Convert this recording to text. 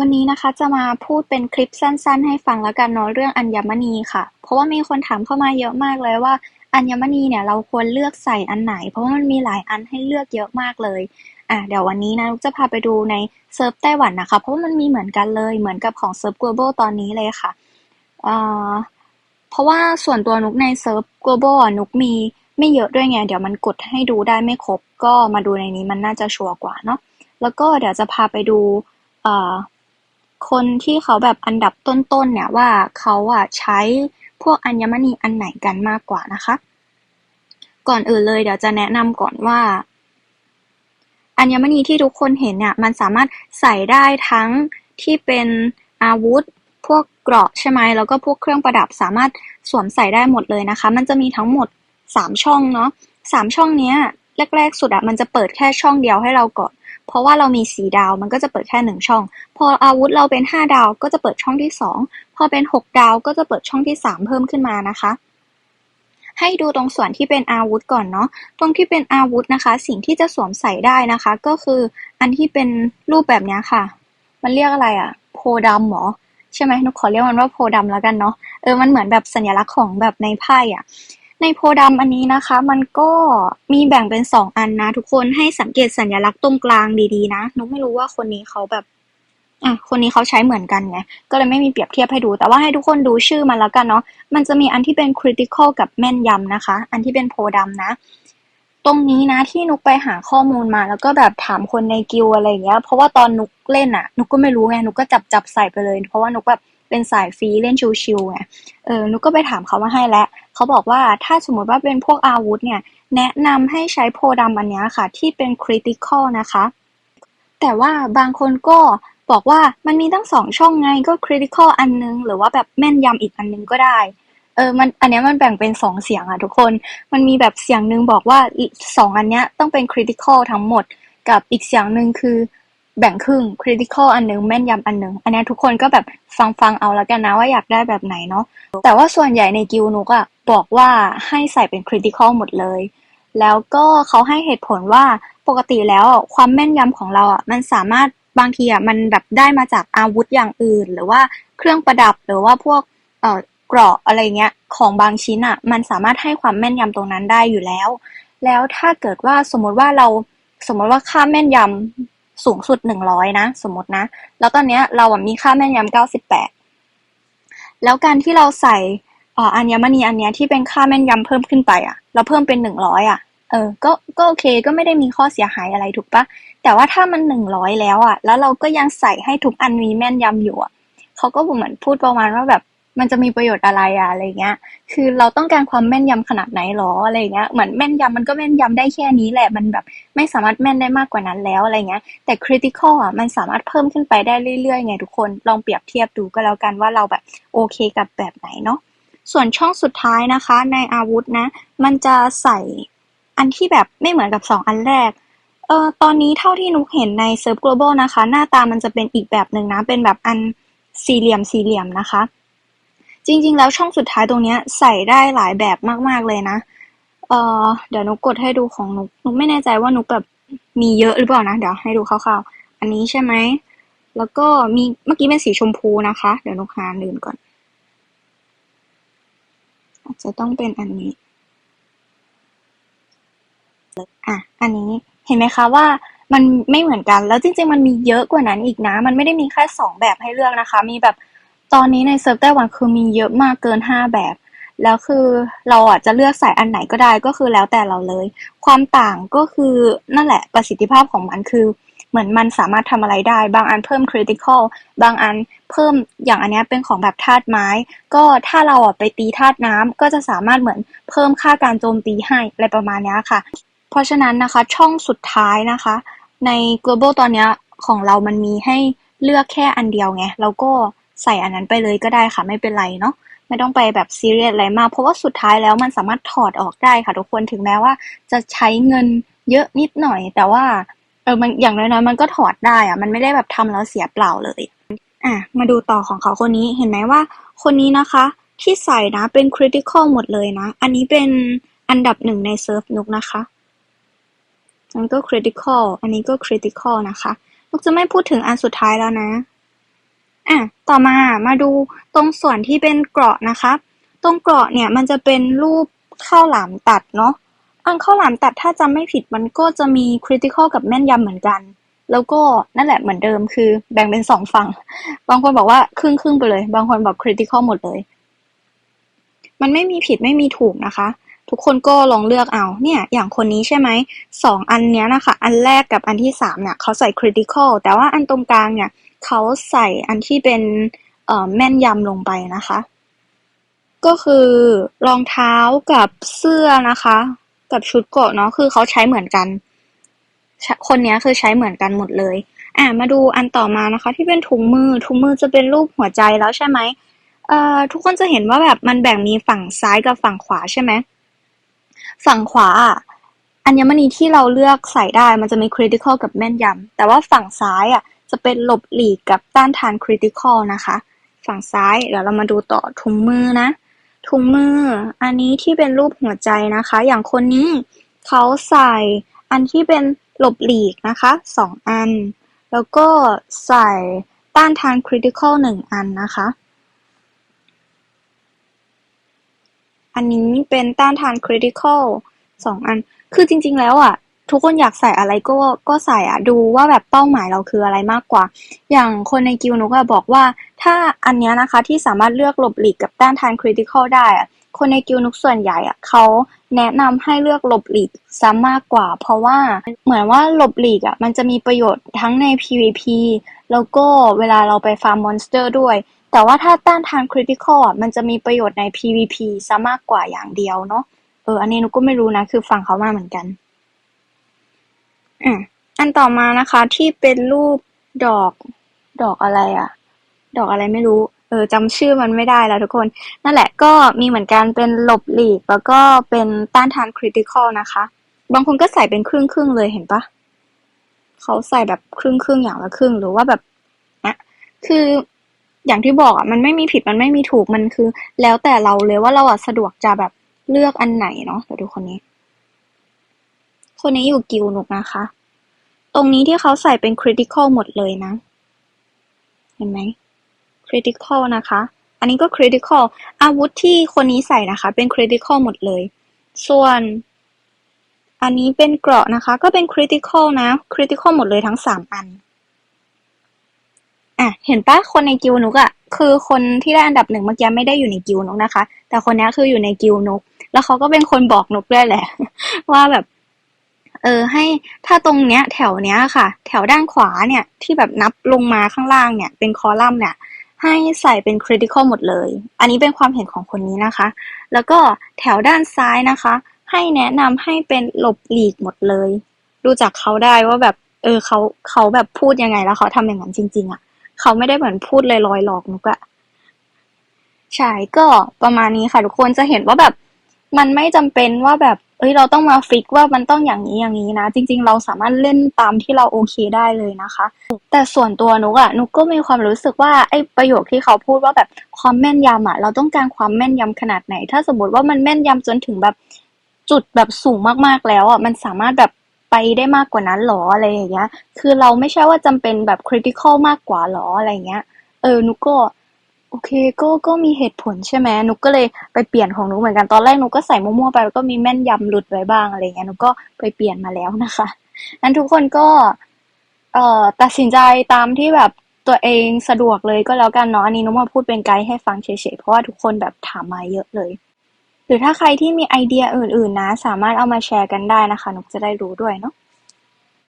วันนี้นะคะจะมาพูดเป็นคลิปสั้น ๆ ให้ฟังแล้วกันเนาะเรื่องอัญมณีค่ะ เพราะว่ามีคนถามเข้ามาเยอะมากเลยว่า อัญมณีเนี่ยเราควรเลือกใส่อันไหน เพราะว่ามันมีหลายอันให้เลือกเยอะมากเลยอะเดี๋ยววันนี้นะจะพาไปดูในเซิร์ฟไต้หวันนะคะ เพราะว่ามันมีเหมือนกันเลยเหมือนกับของเซิร์ฟ global ตอนนี้เลยค่ะอ่าเพราะว่าส่วนตัวนุกในเซิร์ฟ global นุกมีไม่เยอะด้วยไง เดี๋ยวมันกดให้ดูได้ไม่ครบ ก็มาดูในนี้มันน่าจะชัวร์กว่าเนาะแล้วก็เดี๋ยวจะพาไปดูอ่า คนที่เขาแบบอันดับต้น ๆ เนี่ยว่าเขาอะใช้พวกอัญมณีอันไหนกันมากกว่านะคะ ก่อนอื่นเลยเดี๋ยวจะแนะนำก่อนว่า อัญมณีที่ทุกคนเห็นเนี่ยมันสามารถใส่ได้ทั้งที่เป็นอาวุธพวกเกราะใช่ไหมแล้วก็พวกเครื่องประดับสามารถสวมใส่ได้หมดเลยนะคะ มันจะมีทั้งหมดสามช่องเนาะสามช่องเนี้ยแรกๆสุดอะมันจะเปิดแค่ช่องเดียวให้เราก่อน เพราะว่าเรามีสีดาวมันก็จะเปิดแค่หนึ่งช่อง พออาวุธเราเป็นห้าดาวก็จะเปิดช่องที่สองพอเป็นหกดาวก็จะเปิดช่องที่สามเพิ่มขึ้นมานะคะให้ดูตรงส่วนที่เป็นอาวุธก่อนเนาะ ตรงที่เป็นอาวุธนะคะ สิ่งที่จะสวมใส่ได้นะคะ ก็คืออันที่เป็นรูปแบบนี้ค่ะ มันเรียกอะไรอะโพดำหรอใช่ไหมนุกขอเรียกมันว่าโพดำแล้วกันเนาะ เออ มันเหมือนแบบสัญลักษณ์ของแบบในไพ่อะ ในโพดำอันนี้นะคะ มันก็มีแบ่งเป็นสองอันนะ ทุกคนให้สังเกตสัญลักษณ์ตรงกลางดีๆ นะนุกไม่รู้ว่าคนนี้เขาแบบอะคนนี้เขาใช้เหมือนกันไง ก็เลยไม่มีเปรียบเทียบให้ดู แต่ว่าให้ทุกคนดูชื่อมันแล้วกันเนาะมันจะมีอันที่เป็น critical กับแม่นยำนะคะ อันที่เป็นโพดำนะ ตรงนี้นะที่นุกไปหาข้อมูลมาแล้วก็แบบถามคนในกิลอะไรเงี้ย เพราะว่าตอนนุกเล่นอะนุกก็ไม่รู้ไงนุกก็จับจับใส่ไปเลย เพราะว่านุกแบบ เป็นสายฟรีเล่นชิวๆไงเออนุกก็ไปถามเขามาให้แล้วเขาบอกว่าถ้าสมมติว่าเป็นพวกอาวุธเนี่ยแนะนำให้ใช้โพดำอันนี้ค่ะ ที่เป็นคริติคอลนะคะ แต่ว่าบางคนก็บอกว่ามันมีตั้งสองช่องไงก็คริติคอลอันนึง หรือว่าแบบแม่นยำอีกอันนึงก็ได้เออ มัน อันนี้มันแบ่งเป็นสองเสียงอะทุกคน มันมีแบบเสียงหนึ่งบอกว่าสองอันเนี้ยต้องเป็นคริติคอลทั้งหมด กับอีกเสียงหนึ่งคือ แบ่งครึ่ง critical อันหนึ่งแม่นยำอันหนึ่งอันนี้ทุกคนก็แบบฟังฟังเอาแล้วกันนะว่าอยากได้แบบไหนเนาะแต่ว่าส่วนใหญ่ในกิลนุกอะบอกว่าให้ใส่เป็น critical หมดเลย แล้วก็เขาให้เหตุผลว่าปกติแล้วความแม่นยำของเราอะมันสามารถบางทีอะมันแบบได้มาจากอาวุธอย่างอื่น หรือว่าเครื่องประดับหรือว่าพวกเอ่อเกราะอะไรเงี้ยของบางชิ้นอะมันสามารถให้ความแม่นยำตรงนั้นได้อยู่แล้ว แล้วถ้าเกิดว่าสมมติว่าเราสมมติว่าค่าแม่นยำ สูงสุดหนึ่งร้อยนะ สมมตินะ แล้วตอนนี้เราอมีค่าแม่นยำเก้าสิบแปดแล้วการที่เราใส่อัญมณีอันเนี้ยที่เป็นค่าแม่นยำเพิ่มขึ้นไปอะ เราเพิ่มเป็นหนึ่งร้อยอะเออ ก็ ก็โอเค ก็ไม่ได้มีข้อเสียหายอะไรถูกปะ แต่ว่าถ้ามันหนึ่งร้อยแล้วอะ แล้วเราก็ยังใส่ให้ทุกอันมีแม่นยำอยู่อะเขาก็เหมือนพูดประมาณว่าแบบ มันจะมีประโยชน์อะไรอะอะไรเงี้ย คือเราต้องการความแม่นยำขนาดไหนหรออะไรเงี้ย เหมือนแม่นยำมันก็แม่นยำได้แค่นี้แหละ มันแบบไม่สามารถแม่นได้มากกว่านั้นแล้วอะไรเงี้ย แต่ critical อะมันสามารถเพิ่มขึ้นไปได้เรื่อยๆไงทุกคน ลองเปรียบเทียบดูก็แล้วกันว่าเราแบบโอเคกับแบบไหนเนาะ ส่วนช่องสุดท้ายนะคะ ในอาวุธนะ มันจะใส่อันที่แบบไม่เหมือนกับสองอันแรกเอ่อตอนนี้เท่าที่นุกเห็นในเซิร์ฟ global นะคะ หน้าตามันจะเป็นอีกแบบหนึ่งนะ เป็นแบบอันสี่เหลี่ยมสี่เหลี่ยมนะคะ จริง ๆ แล้วช่องสุดท้ายตรงนี้ใส่ได้หลายแบบมากๆเลยนะ เอ่อ เดี๋ยวนุกกดให้ดูของนุกนุกไม่แน่ใจว่านุกแบบมีเยอะหรือเปล่านะ เดี๋ยวให้ดูคร่าวๆ อันนี้ใช่ไหม แล้วก็มีเมื่อกี้เป็นสีชมพูนะคะ เดี๋ยวนุกหาอื่นก่อน อาจจะต้องเป็นอันนี้ อะ อันนี้เห็นไหมคะว่ามันไม่เหมือนกัน แล้วจริง ๆ มันมีเยอะกว่านั้นอีกนะ มันไม่ได้มีแค่สองแบบให้เลือกนะคะ มีแบบ ตอนนี้ในเซิร์ฟไต้หวันคือมีเยอะมากเกินห้าแบบ แล้วคือเราอะจะเลือกใส่อันไหนก็ได้ก็คือแล้วแต่เราเลย ความต่างก็คือนั่นแหละประสิทธิภาพของมันคือ เหมือนมันสามารถทำอะไรได้ บางอันเพิ่ม critical บางอันเพิ่มอย่างอันนี้เป็นของแบบธาตุไม้ ก็ถ้าเราอะไปตีธาตุน้ำก็จะสามารถเหมือนเพิ่มค่าการโจมตีให้อะไรประมาณนี้ค่ะ เพราะฉะนั้นนะคะช่องสุดท้ายนะคะ ใน global ตอนนี้ของเรามันมีให้เลือกแค่อันเดียวไงแล้วก็ ใส่อันนั้นไปเลยก็ได้ค่ะไม่เป็นไรเนาะไม่ต้องไปแบบซีเรียสอะไรมากเพราะว่าสุดท้ายแล้วมันสามารถถอดออกได้ค่ะทุกคนถึงแม้ว่า จะใช้เงินเยอะนิดหน่อย แต่ว่าเออมันอย่างน้อยๆมันก็ถอดได้อะมันไม่ได้แบบทำแล้วเสียเปล่าเลยอะมาดูต่อของเขาคนนี้เห็นไหมว่า คนนี้นะคะ ที่ใส่นะเป็นคริติคอลหมดเลยนะ อันนี้เป็นอันดับหนึ่งในเซิร์ฟนุกนะคะอันก็คริติคอลอันนี้ก็คริติคอลนะคะนุกจะไม่พูดถึงอันสุดท้ายแล้วนะ อะต่อมามาดูตรงส่วนที่เป็นเกราะนะคะ ตรงเกราะเนี่ยมันจะเป็นรูปข้าวหลามตัดเนาะอันข้าวหลามตัดถ้าจำไม่ผิดมันก็จะมี critical กับแม่นยำเหมือนกัน แล้วก็นั่นแหละเหมือนเดิมคือแบ่งเป็นสองฝั่ง บางคนบอกว่าครึ่งครึ่งไปเลย บางคนบอก critical หมดเลย มันไม่มีผิดไม่มีถูกนะคะ ทุกคนก็ลองเลือกเอา เนี่ยอย่างคนนี้ใช่ไหมสองอันเนี้ยนะคะ อันแรกกับอันที่สามเนี่ยเขาใส่ critical แต่ว่าอันตรงกลางเนี่ย เขาใส่อันที่เป็นเอ่อแม่นยำลงไปนะคะ ก็คือรองเท้ากับเสื้อนะคะ กับชุดเกราะเนาะคือเขาใช้เหมือนกัน คนนี้คือใช้เหมือนกันหมดเลย อะมาดูอันต่อมานะคะ ที่เป็นถุงมือถุงมือจะเป็นรูปหัวใจแล้วใช่ไหมเอ่อทุกคนจะเห็นว่าแบบมันแบ่งมีฝั่งซ้ายกับฝั่งขวาใช่ไหมฝั่งขวาอะอัญมณีที่เราเลือกใส่ได้มันจะมี critical กับแม่นยำแต่ว่าฝั่งซ้ายอะ จะเป็นหลบหลีกกับต้านทาน critical นะคะ ฝั่งซ้ายเดี๋ยวเรามาดูต่อถุงมือนะ ถุงมืออันนี้ที่เป็นรูปหัวใจนะคะ อย่างคนนี้เขาใส่อันที่เป็นหลบหลีกนะคะสองอัน แล้วก็ใส่ต้านทาน critical หนึ่งอันนะคะอันนี้เป็นต้านทาน critical สองอัน คือจริง ๆ แล้วอะ ทุกคนอยากใส่อะไรก็ก็ใส่อะดูว่าแบบเป้าหมายเราคืออะไรมากกว่า อย่างคนในกิลนุกบอกว่า ถ้าอันเนี้ยนะคะที่สามารถเลือกหลบหลีกกับต้านทาน critical ได้อะคนในกิลนุกส่วนใหญ่อะเขาแนะนำให้เลือกหลบหลีกซะมากกว่า เพราะว่าเหมือนว่าหลบหลีกอะมันจะมีประโยชน์ทั้งใน PVP แล้วก็เวลาเราไปฟาร์มมอนสเตอร์ด้วยแต่ว่าถ้าต้านทาน critical อะมันจะมีประโยชน์ใน PVP ซะมากกว่าอย่างเดียวเนาะ เออ อันนี้นุกก็ไม่รู้นะ คือฟังเขามาเหมือนกัน อะ อันต่อมานะคะที่เป็นรูปดอก ดอกอะไรอะดอกอะไรไม่รู้ เออจำชื่อมันไม่ได้แล้วทุกคน นั่นแหละก็มีเหมือนกันเป็นหลบหลีก แล้วก็เป็นต้านทาน critical นะคะ บางคนก็ใส่เป็นครึ่งครึ่งเลยเห็นปะเขาใส่แบบครึ่งครึ่งอย่างละครึ่งหรือว่าแบบนะคืออย่างที่บอกอะมันไม่มีผิดมันไม่มีถูกมันคือ แล้วแต่เราเลยว่าเราอะสะดวกจะแบบเลือกอันไหนเนาะเดี๋ยวดูคนนี้ คนนี้อยู่กิลนุกนะคะ ตรงนี้ที่เขาใส่เป็น critical หมดเลยนะ เห็นไหม critical นะคะ อันนี้ก็ critical อาวุธที่คนนี้ใส่นะคะ เป็น critical หมดเลย ส่วน อันนี้เป็นเกราะนะคะ ก็เป็น critical นะ critical หมดเลยทั้งสามอันอะเห็นปะคนในกิลนุกอะคือคนที่ได้อันดับหนึ่งเมื่อกี้ไม่ได้อยู่ในกิลนุกนะคะ แต่คนนี้คืออยู่ในกิลนุก แล้วเขาก็เป็นคนบอกนุกด้วยแหละ ว่าแบบ เออ ให้ถ้าตรงเนี้ย แถวเนี้ยค่ะ แถวด้านขวาเนี่ย ที่แบบนับลงมาข้างล่างเนี่ย เป็นคอลัมน์เนี่ย ให้ใส่เป็น critical หมดเลย อันนี้เป็นความเห็นของคนนี้นะคะ แล้วก็แถวด้านซ้ายนะคะ ให้แนะนำให้เป็นหลบหลีกหมดเลย ดูจากเขาได้ว่าแบบ เออเขาเขาแบบพูดยังไงแล้วเขาทำอย่างนั้นจริง ๆอะเขาไม่ได้เหมือนพูดลอยๆหลอกนุกอะใช่ก็ประมาณนี้ค่ะทุกคนจะเห็นว่าแบบ มันไม่จำเป็นว่าแบบ เอ้ยเราต้องมาฟิกว่ามันต้องอย่างนี้อย่างนี้นะ จริง ๆ เราสามารถเล่นตามที่เราโอเคได้เลยนะคะ แต่ส่วนตัวนุกอะนุกก็มีความรู้สึกว่าไอ้ประโยคที่เขาพูดว่าแบบความแม่นยำอะเราต้องการความแม่นยำขนาดไหน ถ้าสมมติว่ามันแม่นยำจนถึงแบบจุดแบบสูงมากๆแล้วอะมันสามารถแบบไปได้มากกว่านั้นหรออะไรอย่างเงี้ย คือเราไม่ใช่ว่าจำเป็นแบบ critical มากกว่าหรออะไรเงี้ย เออนุกก็ เค ก็ ก็มีเหตุผลใช่ไหม นุกก็เลยไปเปลี่ยนของนุกเหมือนกัน ตอนแรกนุกก็ใส่มั่วๆไป แล้วก็มีแม่นยำหลุดไว้บ้างอะไรเงี้ย นุกก็ไปเปลี่ยนมาแล้วนะคะ นั้นทุกคนก็ เอ่อ ตัดสินใจตามที่แบบตัวเองสะดวกเลยก็แล้วกันเนาะ อันนี้นุกมาพูดเป็นไกด์ให้ฟังเฉยๆ เพราะว่าทุกคนแบบถามมาเยอะเลย หรือถ้าใครที่มีไอเดียอื่นๆนะ สามารถเอามาแชร์กันได้นะคะ นุกจะได้รู้ด้วยเนาะ